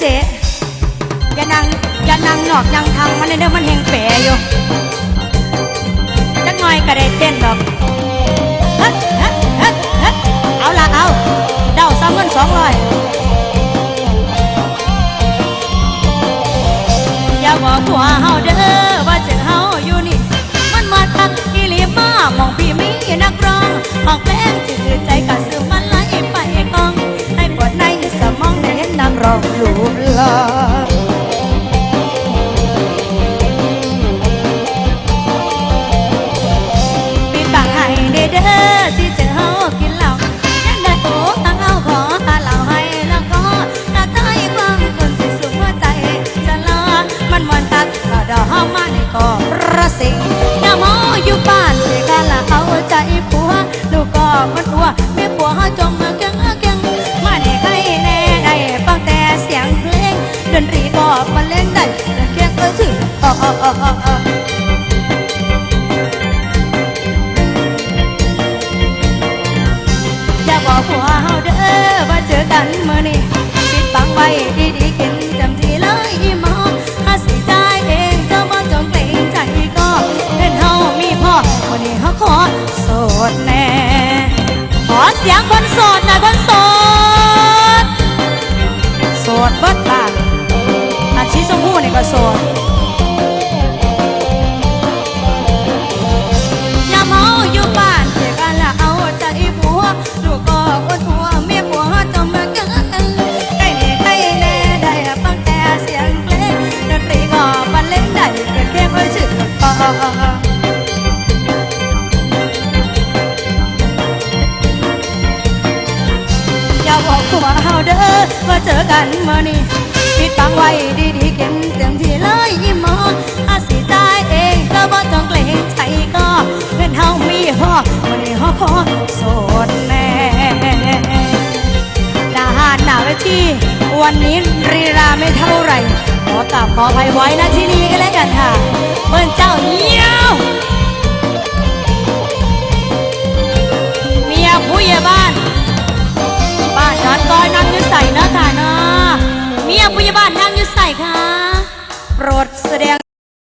เจ๊อย่านั่งอย่านั่งหนอกยังทางมันเด้อมันแหงแปรอยู่จักหน่อยก็ได้เต้นดอกเฮ็ดเฮ็ดเฮ็ดเฮ็ดเอาละเอา เดาซ้ำเงินสองร้อยอย่าบอกผัวเฮาเด้อว่าเจอเฮาอยู่นี่ มันมาทักอีหลีมามองพี่มีนักร้องออกแรงจืด องรูปหล่อปิดปากให้เด้เด้อที่เจอเฮากินเหล้ายังได้โอ้ตั้งเอาขอตาเหล่าให้แล้วก็ตาใจความคนที่สูงหัวใจจะลามันมันตัดกระดอมาในกอระสิ อย่าบอกผัวเฮาเด้อว่าเจอกันมื้อนี้ปิดบังไว้ดีๆกินเต็มที่เลยอีหมอถ้าสิจ่ายเองเจ้าบ่จงเกรงใจก็เห็นเฮามีพ่อวันนี้เฮาขอโสดแน่ขอเสียงคนโสดหน่อยคนโสด ออย่าบอกผัวเฮาเด้อว่าเจอกันเมื่อนี้ปิดบังไว้ดีๆเก็บเต็มที่เลยยิ้มหมออาสิจ่ายเองก็บ่ต้องเกรงใจก็เพื่อนเฮามีพ่อวันนี้เฮาขอโสดแน่ดาหารหน้าเวทีวันนี้รีรา ราบขออภัยไว้นะที่นี้ก็แล้วกันค่ะเบิ้นเจ้าเนี้ยวเมียผู้ใหญ่บ้านบ้านนอนก้อยนั่งอยืดใส่เนาะค่ะเนาะเมียผู้ใหญ่บ้านนั่งอยืดใส่ค่ะ โปรดแสดง